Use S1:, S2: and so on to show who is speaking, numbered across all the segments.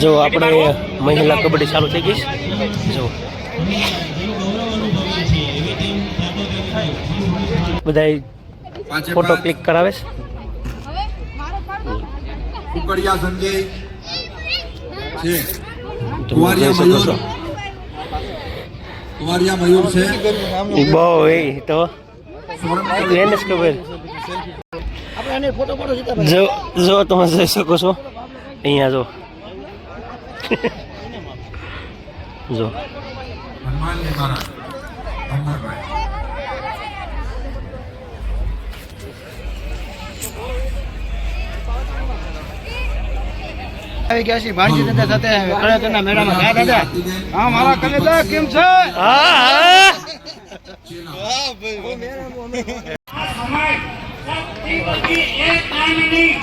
S1: જો આપણે મહિલા કબડ્ડી ચાલુ થઈ ગઈ જો. બધા ફોટો ક્લિક કરાવે છે.
S2: કુકડિયા સંજય. છે.
S1: તો મયુર.
S2: કુવારિયા મયુર છે.
S1: બહુ એ તો. એને ખબર. જો જો તમે જઈ શકો છો. અહીંયા જો. જો.
S2: હનુમાનજી મહારાજ. અમરભાઈ
S3: આવી ગયા છે ભાણજી દાદા સાથે કળેતરના મેળામાં. ગયા દાદા. હા, મારા કલેજા, કેમ છે?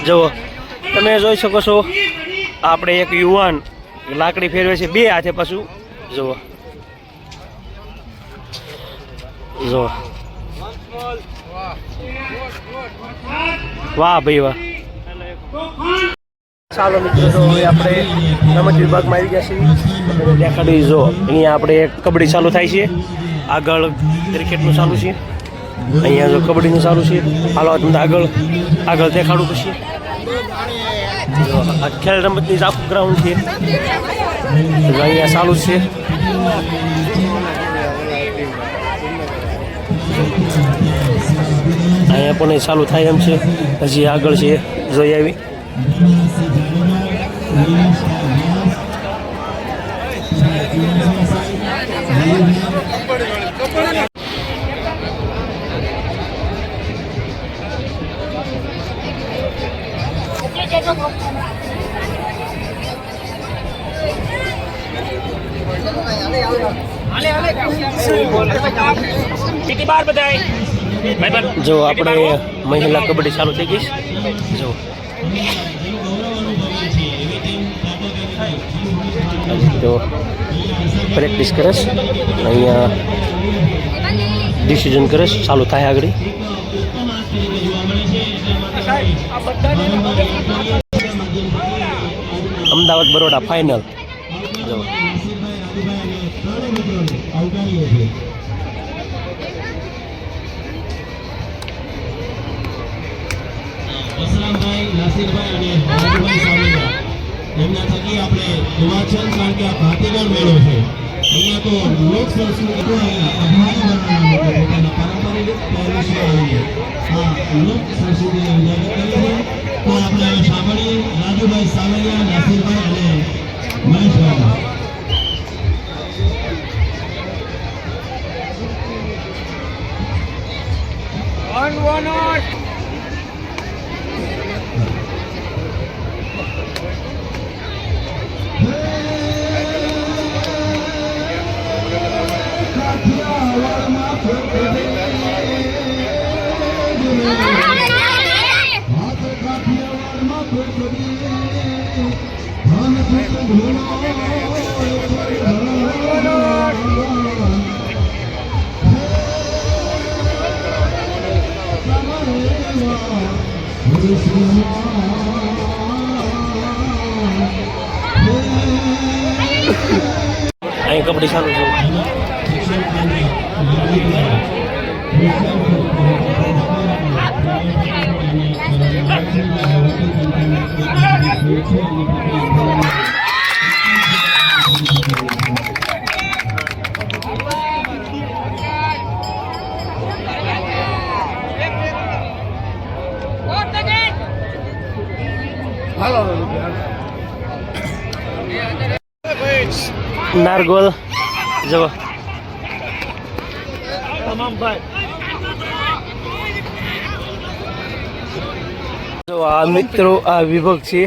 S1: જુઓ, તમે જોઈ શકો છો, આપણે એક યુવાન લાકડી ફેરવે છે, બે હાથે પાછું. જુઓ. જુઓ. વાહ, ભાઈ વાહ. ચાલો મિત્રો, તો હવે આપણે રમત વિભાગમાં આવી ગયા છીએ. દેખાડી જો, અહીંયા આપણે કબડ્ડી ચાલુ થાય છે. આગળ ક્રિકેટનું ચાલુ છે. અહીંયા જો કબડ્ડીનું ચાલુ છે. હાલો તમને આગળ આગળ દેખાડું પછી. ખેલ રમતની જ આખું ગ્રાઉન્ડ છે. અહીંયા ચાલુ છે. અહીંયા પણ ચાલુ થાય એમ છે. હજી આગળ છે. જોઈ આવી. જો આપણે મહિલા કબડ્ડી ચાલુ થઈ ગઈ જો તો પ્રેક્ટિસ કરીશ અહીંયા ડિસિઝન કરીશ ચાલુ થાય આગળ. અમદાવાદ બરોડા ફાઇનલ
S4: નાસિરભાઈ અને રાજુભાઈ સાવલિયા એમના અને મહેશભાઈ
S1: અહીં કબડ્ડી ચાલુ છે નારગોલ. જવો જો આ મિત્રો, આ વિભાગ છે.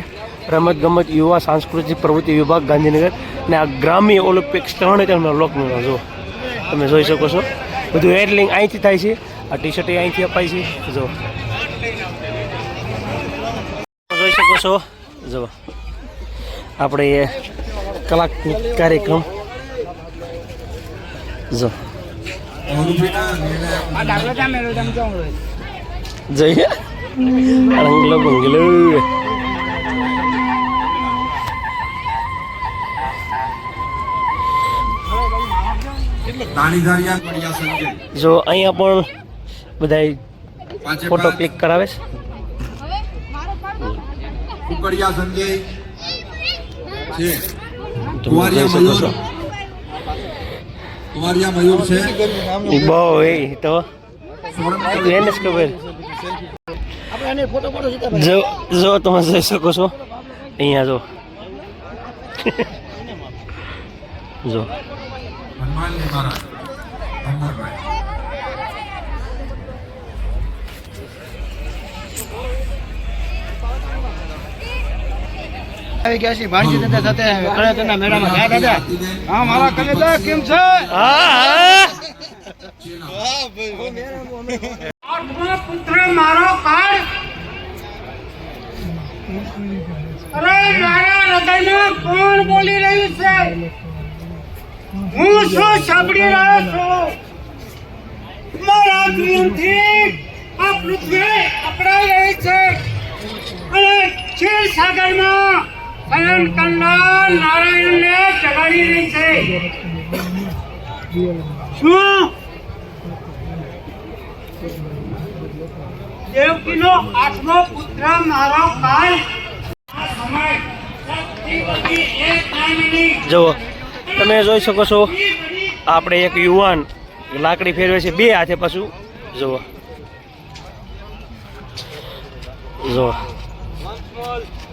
S1: રમત ગમત યુવા, સાંસ્કૃતિક પ્રવૃત્તિ વિભાગ, ગાંધીનગર. ને આ ગ્રામ્ય ઓલિમ્પિક્સ ત્રણે ત્રણ લોકમેળો જો તમે જોઈ શકો છો. બધું એરલિંગ અહીંથી થાય છે. આ ટી શર્ટ અહીંથી અપાય છે. જો જોઈ શકો છો. જો. આપણે એ કલાક કાર્યક્રમ. જો? જઈએ. રંગલો
S2: સંજય
S1: જો અહીંયા પણ બધા ફોટો ક્લિક કરાવે છે.
S2: કુકડિયા સંજય છે. કુંવરિયા મયુર. છે.
S1: બહુ એ તો એને ખબર. જો તમે જઈ શકો છો. અહીંયા જો. જો.
S2: હનુમાનજી મહારાજ
S3: આવી ગયા છીએ. ભાણજી દાદા સાથે કળાતરના મેળામાં. ગયા દાદા. હા, મારા કલેજા, કેમ છે? આઠમો કોણ બોલી રહ્યું છે? હું શું સાંભળી રહ્યો છું? મારા જીવનથી આ પૃથ્વી અપડાઈ રહી છે. અને ક્ષીર સાગરમાં શું?
S1: જુઓ, તમે જોઈ શકો છો, આપણે એક યુવાન લાકડી ફેરવે છે, બે હાથે પાછું. જુઓ. જુઓ.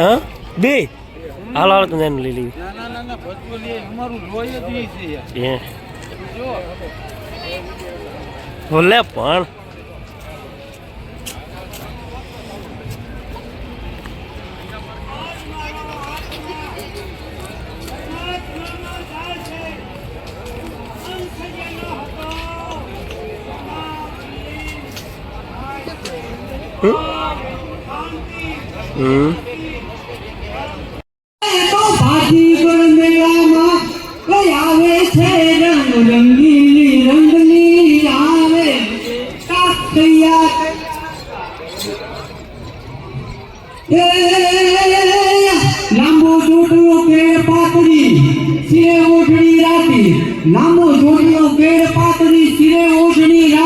S1: હા બે હાલ હાલ તમે એનું લઈ લેવી એ બોલે પણ હમ
S5: તો ભાજીગર મેળામાં કઈ આવે છે રંગ રંગીલી રંગની આવે કાકૈયા એ લાંબુ જોડું પેડ પાતળી સિરે ઓઢણી રાતી લાંબુ જોડ્યો પેડ પાતળી સિરે ઓઢણી રાતી